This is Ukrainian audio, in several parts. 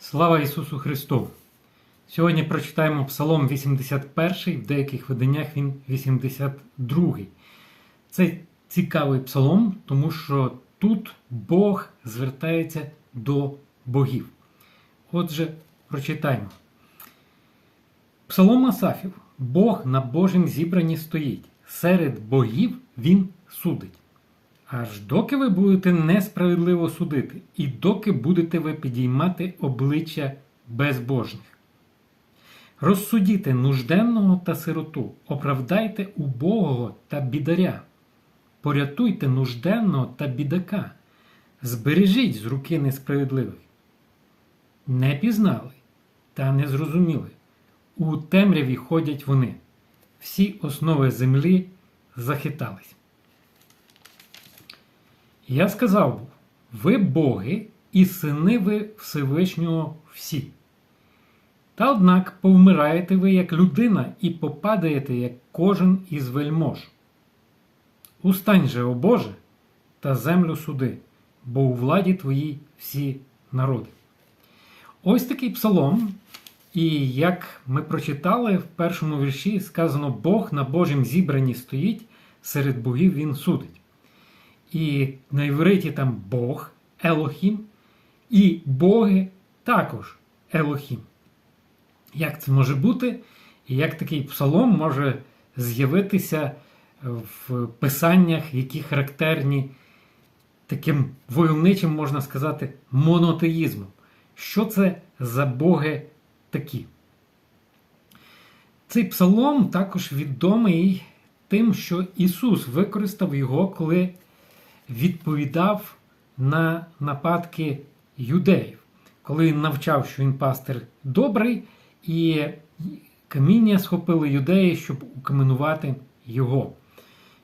Слава Ісусу Христу! Сьогодні прочитаємо Псалом 81, в деяких виданнях він 82. Це цікавий псалом, тому що тут Бог звертається до богів. Отже, прочитаємо. Псалом Асафів. Бог на Божім зібранні стоїть. Серед богів він судить. Аж доки ви будете несправедливо судити, і доки будете ви підіймати обличчя безбожних. Розсудіте нужденного та сироту, оправдайте убогого та бідаря, порятуйте нужденного та бідака, збережіть з руки несправедливих. Не пізнали та не зрозуміли. У темряві ходять вони. Всі основи землі захитались. Я сказав був, ви боги і сини ви Всевишнього всі. Та однак повмираєте ви як людина і попадаєте, як кожен із вельмож. Устань же, о Боже, та землю суди, бо у владі твоїй всі народи. Ось такий псалом. І як ми прочитали в першому вірші, сказано: Бог на Божім зібранні стоїть, серед богів він судить. І на івриті там Бог Елохім, і боги також Елохім. Як це може бути? І як такий псалом може з'явитися в писаннях, які характерні таким войовничим, можна сказати, монотеїзмом? Що це за боги такі? Цей псалом також відомий тим, що Ісус використав його, коли відповідав на нападки юдеїв, коли він навчав, що він пастир добрий, і каміння схопили юдеї, щоб укаменувати його.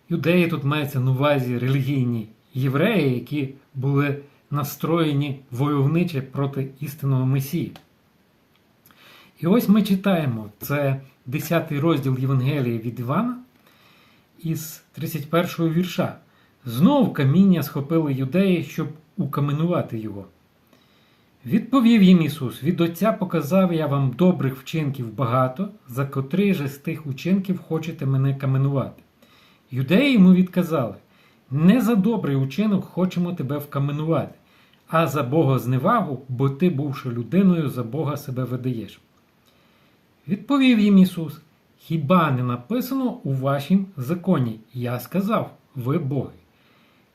Юдеї тут мається на увазі релігійні євреї, які були настроєні войовниче проти істинного Месії. І ось ми читаємо це 10 розділ Євангелії від Івана із 31 вірша. Знов каміння схопили юдеї, щоб укаменувати його. Відповів їм Ісус: від Отця показав я вам добрих вчинків багато, за котрий же з тих учинків хочете мене каменувати. Юдеї йому відказали: не за добрий учинок хочемо тебе вкаменувати, а за Богозневагу, бо ти, бувши людиною, за Бога себе видаєш. Відповів їм Ісус: Хіба не написано у вашім законі? Я сказав, ви боги.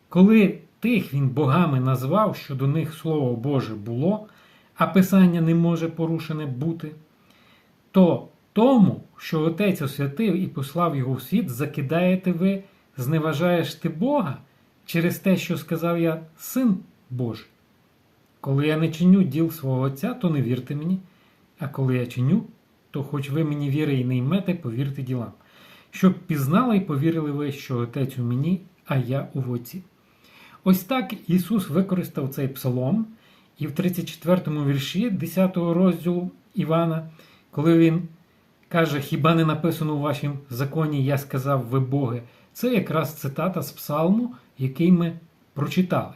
Коли тих він богами назвав, що до них Слово Боже було, а Писання не може порушене бути, то тому, що Отець освятив і послав його в світ, закидаєте ви, зневажаєш ти Бога через те, що сказав я Син Божий. Коли я не чиню діл свого Отця, то не вірте мені, а коли я чиню, то хоч ви мені віри і не ймете, повірте ділам, щоб пізнали і повірили ви, що Отець у мені, а я у Отці. Ось так Ісус використав цей псалом, і в 34 му вірші 10 розділу Івана, коли він каже, хіба не написано у вашому законі, я сказав ви Боги, це якраз цитата з псалму, який ми прочитали.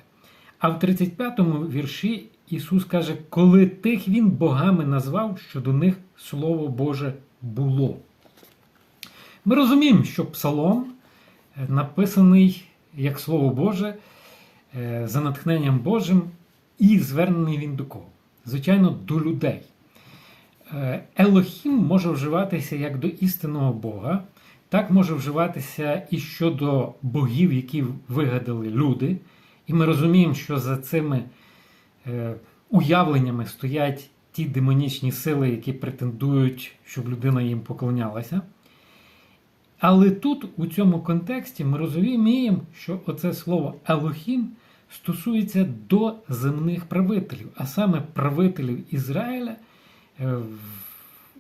А в 35 му вірші Ісус каже, коли тих Він богами назвав, що до них Слово Боже було. Ми розуміємо, що псалом написаний як Слово Боже за натхненням Божим, і звернений він до кого? Звичайно, до людей. Елохім може вживатися як до істинного Бога, так може вживатися і щодо богів, які вигадали люди. І ми розуміємо, що за цими уявленнями стоять ті демонічні сили, які претендують, щоб людина їм поклонялася. Але тут, у цьому контексті, ми розуміємо, що оце слово Елохім стосується до земних правителів, а саме правителів Ізраїля,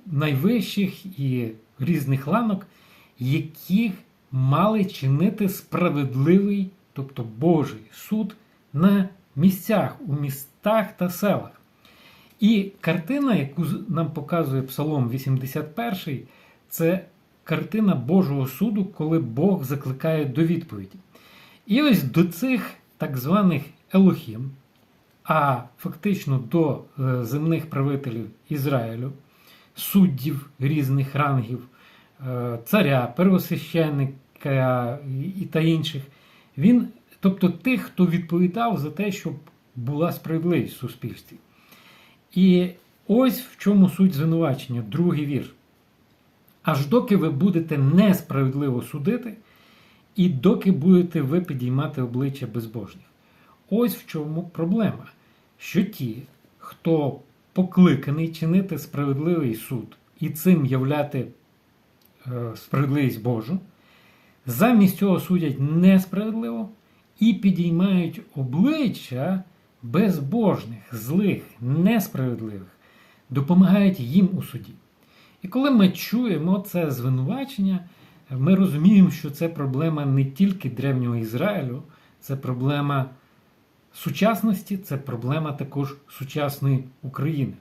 найвищих і різних ланок, яких мали чинити справедливий, тобто Божий суд на місцях, у містах та селах. І картина, яку нам показує Псалом 81, це картина Божого суду, коли Бог закликає до відповіді. І ось до цих так званих Елохім, а фактично до е, земних правителів Ізраїлю, суддів різних рангів, е, царя, первосвященника і- та інших. Він, тобто тих, хто відповідав за те, щоб була справедливість в суспільстві. І ось в чому суть звинувачення, другий вірш. Аж доки ви будете несправедливо судити, і доки будете ви підіймати обличчя безбожних. Ось в чому проблема. Що ті, хто покликаний чинити справедливий суд і цим являти е, справедливість Божу, замість цього судять несправедливо і підіймають обличчя безбожних, злих, несправедливих, допомагають їм у суді. І коли ми чуємо це звинувачення, ми розуміємо, що це проблема не тільки древнього Ізраїлю, це проблема сучасності, це проблема також сучасної України.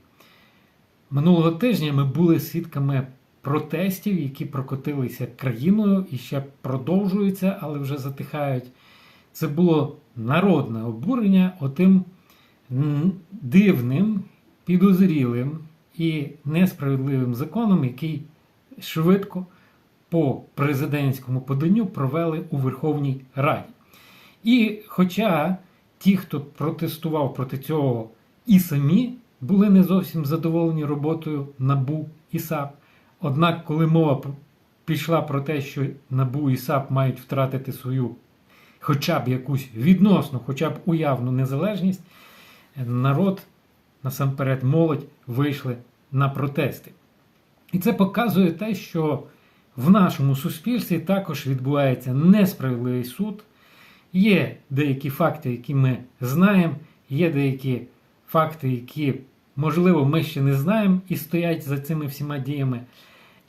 Минулого тижня ми були свідками протестів, які прокотилися країною і ще продовжуються, але вже затихають. Це було народне обурення отим дивним, підозрілим і несправедливим законом, який швидко по президентському поданню провели у Верховній Раді. І хоча ті, хто протестував проти цього, і самі були не зовсім задоволені роботою НАБУ і САП, однак, коли мова пішла про те, що НАБУ і САП мають втратити свою хоча б якусь відносно, хоча б уявну незалежність, народ, насамперед молодь, вийшли на протести. І це показує те, що в нашому суспільстві також відбувається несправедливий суд. Є деякі факти, які ми знаємо, є деякі факти, які, можливо, ми ще не знаємо і стоять за цими всіма діями.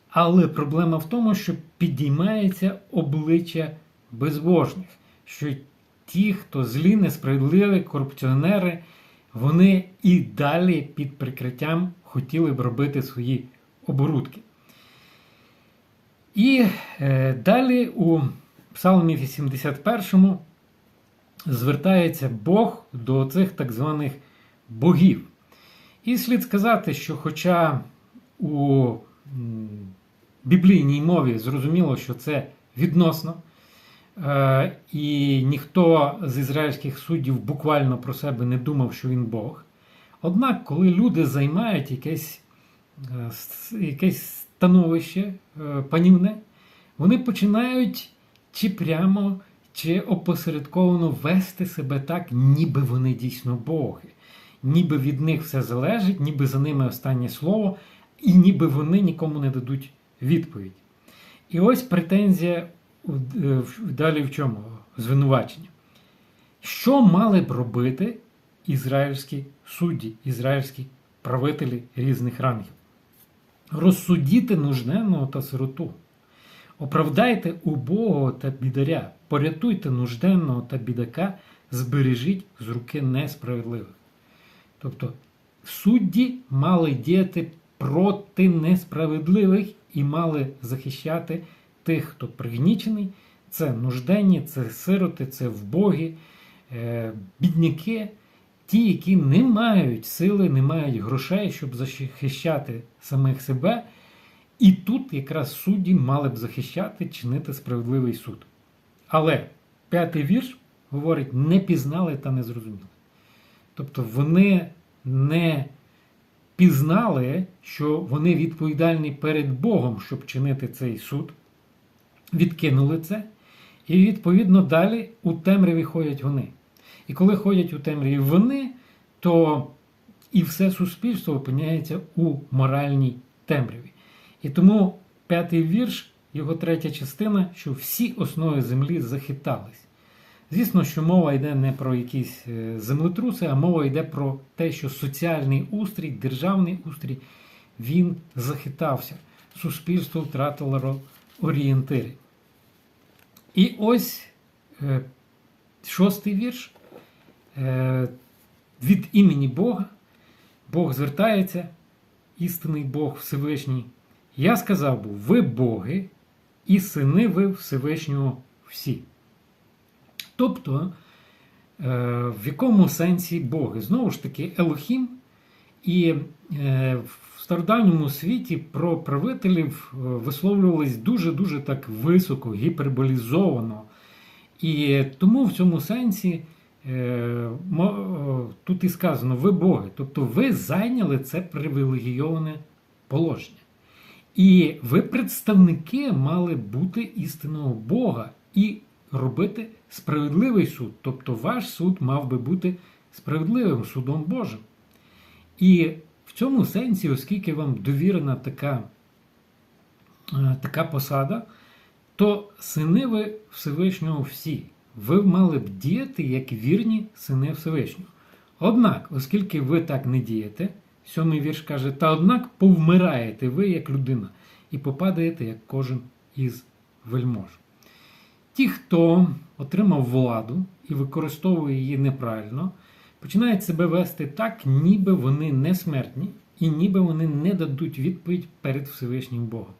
Але проблема в тому, що підіймається обличчя безбожних, що ті, хто злі, несправедливі, корупціонери, вони і далі під прикриттям хотіли б робити свої оборудки. І е, далі у Псалмі 81 звертається Бог до цих так званих богів. І слід сказати, що хоча у біблійній мові зрозуміло, що це відносно, е, і ніхто з ізраїльських суддів буквально про себе не думав, що він Бог. Однак, коли люди займають якесь, е, якесь становище е, панівне, вони починають чи прямо, чи опосередковано вести себе так, ніби вони дійсно боги, ніби від них все залежить, ніби за ними останнє слово, і ніби вони нікому не дадуть відповідь. І ось претензія е, далі в чому? Звинувачення. Що мали б робити ізраїльські судді, ізраїльські правителі різних рангів? Розсудіти нужденного та сироту. Оправдайте убогого та бідаря, порятуйте нужденного та бідака, збережіть з руки несправедливих. Тобто судді мали діяти проти несправедливих і мали захищати тих, хто пригнічений. Це нужденні, це сироти, це вбогі, е, бідняки, ті, які не мають сили, не мають грошей, щоб захищати самих себе. І тут якраз судді мали б захищати, чинити справедливий суд. Але п'ятий вірш говорить: не пізнали та не зрозуміли. Тобто вони не пізнали, що вони відповідальні перед Богом, щоб чинити цей суд, відкинули це, і відповідно далі у темряві ходять вони. І коли ходять у темряві вони, то і все суспільство опиняється у моральній темряві. І тому п'ятий вірш, його третя частина, що всі основи землі захитались. Звісно, що мова йде не про якісь е, землетруси, а мова йде про те, що соціальний устрій, державний устрій, він захитався. Суспільство втратило орієнтири. І ось е, шостий вірш. Е, від імені Бога Бог звертається, істинний Бог Всевишній. Я сказав був, ви боги, і сини ви Всевишнього всі. Тобто в якому сенсі Боги? Знову ж таки, Елохім, і е, в стародавньому світі про правителів е, висловлювались дуже-дуже так високо, гіперболізовано. І тому в цьому сенсі е, е, тут і сказано, ви Боги. Тобто ви зайняли це привілегійоване положення. І ви, представники, мали бути істинного Бога і робити справедливий суд. Тобто ваш суд мав би бути справедливим судом Божим. І в цьому сенсі, оскільки вам довірена така, е, така посада, то сини ви Всевишнього всі. Ви мали б діяти як вірні сини Всевишнього. Однак, оскільки ви так не дієте, сьомий вірш каже, та однак повмираєте ви як людина і попадаєте як кожен із вельмож. Ті, хто отримав владу і використовує її неправильно, починають себе вести так, ніби вони не смертні, і ніби вони не дадуть відповідь перед Всевишнім Богом.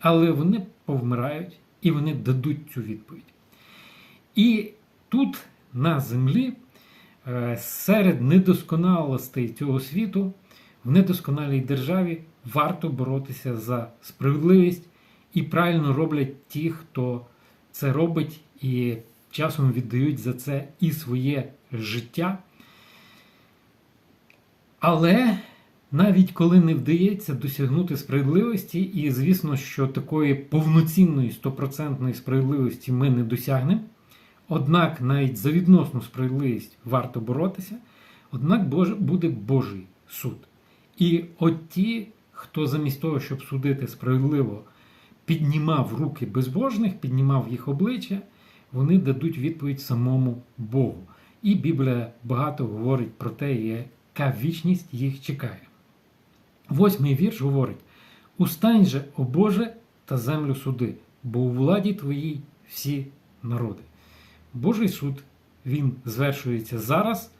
Але вони повмирають і вони дадуть цю відповідь. І тут, на землі, е, серед недосконалостей цього світу, в недосконалій державі варто боротися за справедливість і правильно роблять ті, хто це робить, і часом віддають за це і своє життя. Але навіть коли не вдається досягнути справедливості, і звісно, що такої повноцінної стопроцентної справедливості ми не досягнемо. Однак навіть за відносну справедливість варто боротися, однак буде Божий суд. І от ті, хто замість того, щоб судити справедливо, піднімав руки безбожних, піднімав їх обличчя, вони дадуть відповідь самому Богу. І Біблія багато говорить про те, яка вічність їх чекає. Восьмий вірш говорить: Устань же, о Боже, та землю суди, бо у владі твоїй всі народи. Божий суд він звершується зараз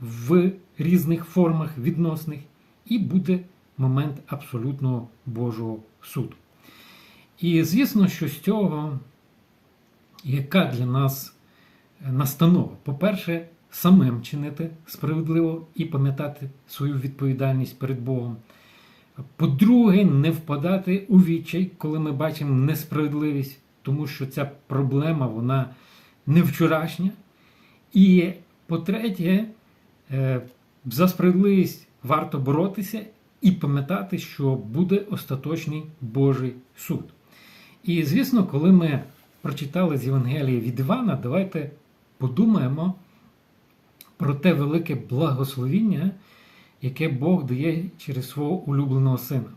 в різних формах відносних, і буде момент абсолютного Божого суду. І звісно, що з цього, яка для нас настанова? По-перше, самим чинити справедливо і пам'ятати свою відповідальність перед Богом. По-друге, не впадати у відчай, коли ми бачимо несправедливість, тому що ця проблема вона не вчорашня. І по-третє, е, за справедливість варто боротися і пам'ятати, що буде остаточний Божий суд. І звісно, коли ми прочитали з Євангелія від Івана, давайте подумаємо про те велике благословіння, яке Бог дає через свого улюбленого сина.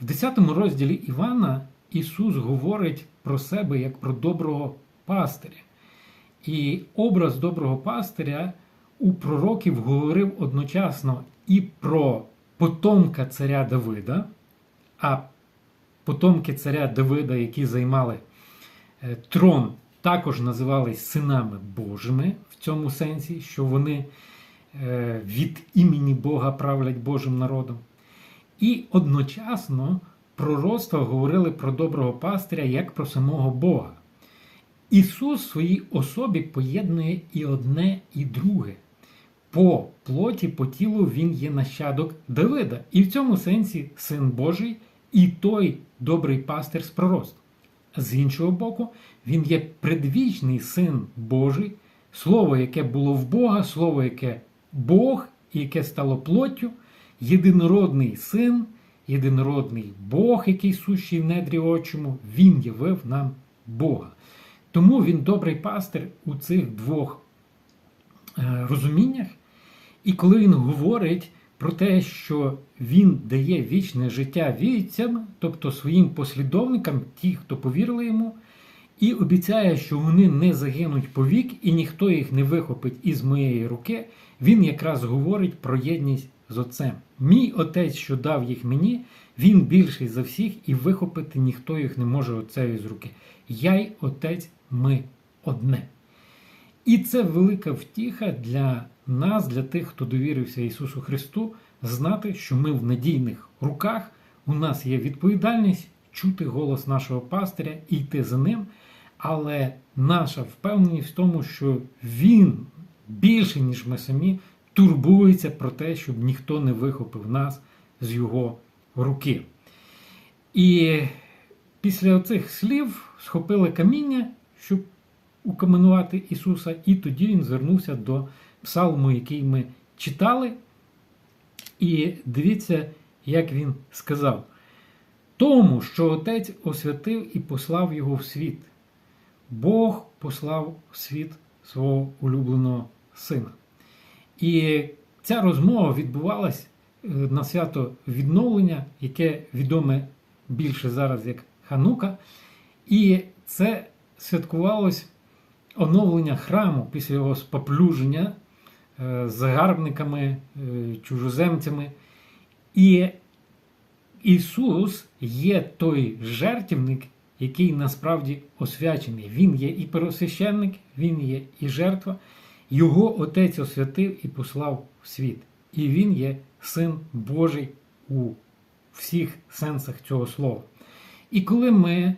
В 10 розділі Івана Ісус говорить про себе як про доброго пастиря. І образ доброго пастиря у пророків говорив одночасно і про потомка царя Давида, а потомки царя Давида, які займали е, трон, також називались синами Божими в цьому сенсі, що вони е, від імені Бога правлять Божим народом. І одночасно пророцтва говорили про доброго пастиря як про самого Бога. Ісус в своїй особі поєднує і одне, і друге. По плоті, по тілу Він є нащадок Давида, і в цьому сенсі син Божий і той добрий пастир з пророцтв. З іншого боку, він є предвічний син Божий, слово, яке було в Бога, слово, яке Бог, і яке стало плоттю, єдинородний син, єдинородний Бог, який сущий в недрі очому, він явив нам Бога. Тому він добрий пастир у цих двох е, розуміннях. І коли він говорить про те, що він дає вічне життя війцям, тобто своїм послідовникам, ті, хто повірили йому, і обіцяє, що вони не загинуть повік, і ніхто їх не вихопить із моєї руки, він якраз говорить про єдність з Отцем. Мій отець, що дав їх мені, він більший за всіх, і вихопити ніхто їх не може отцеві з руки. Я й отець, ми одне. І це велика втіха для нас, для тих, хто довірився Ісусу Христу, знати, що ми в надійних руках, у нас є відповідальність чути голос нашого пастиря і йти за ним. Але наша впевненість в тому, що Він більше, ніж ми самі, турбується про те, щоб ніхто не вихопив нас з його руки. І після цих слів схопили каміння, щоб укаменувати Ісуса, і тоді він звернувся до псалму, який ми читали. І дивіться, як він сказав: тому, що Отець освятив і послав його в світ. Бог послав в світ свого улюбленого сина. І ця розмова відбувалась на свято відновлення, яке відоме більше зараз як Ханука. І це святкувалось оновлення храму після його споплюження е, загарбниками, е, чужоземцями. І Ісус є той жертівник, який насправді освячений. Він є і первосвященник, Він є і жертва. Його Отець освятив і послав в світ. І Він є Син Божий у всіх сенсах цього слова. І коли ми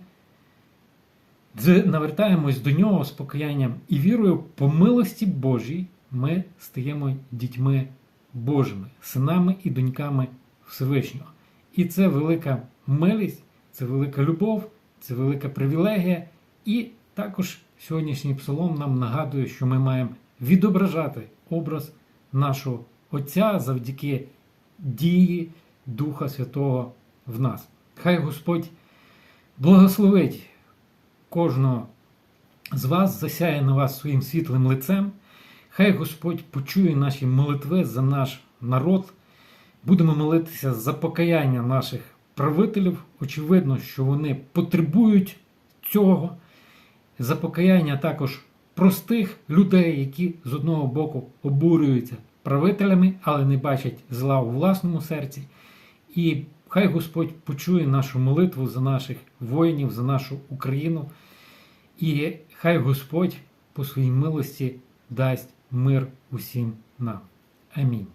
навертаємось до нього з покаянням і вірою по милості Божій, ми стаємо дітьми Божими, синами і доньками Всевишнього. І це велика милість, це велика любов, це велика привілегія. І також сьогоднішній псалом нам нагадує, що ми маємо відображати образ нашого Отця завдяки дії Духа Святого в нас. Хай Господь благословить кожного з вас, засяє на вас своїм світлим лицем. Хай Господь почує наші молитви за наш народ. Будемо молитися за покаяння наших правителів. Очевидно, що вони потребують цього. За покаяння також простих людей, які з одного боку обурюються правителями, але не бачать зла у власному серці. І хай Господь почує нашу молитву за наших воїнів, за нашу Україну. І хай Господь по своїй милості дасть мир усім нам. Амінь.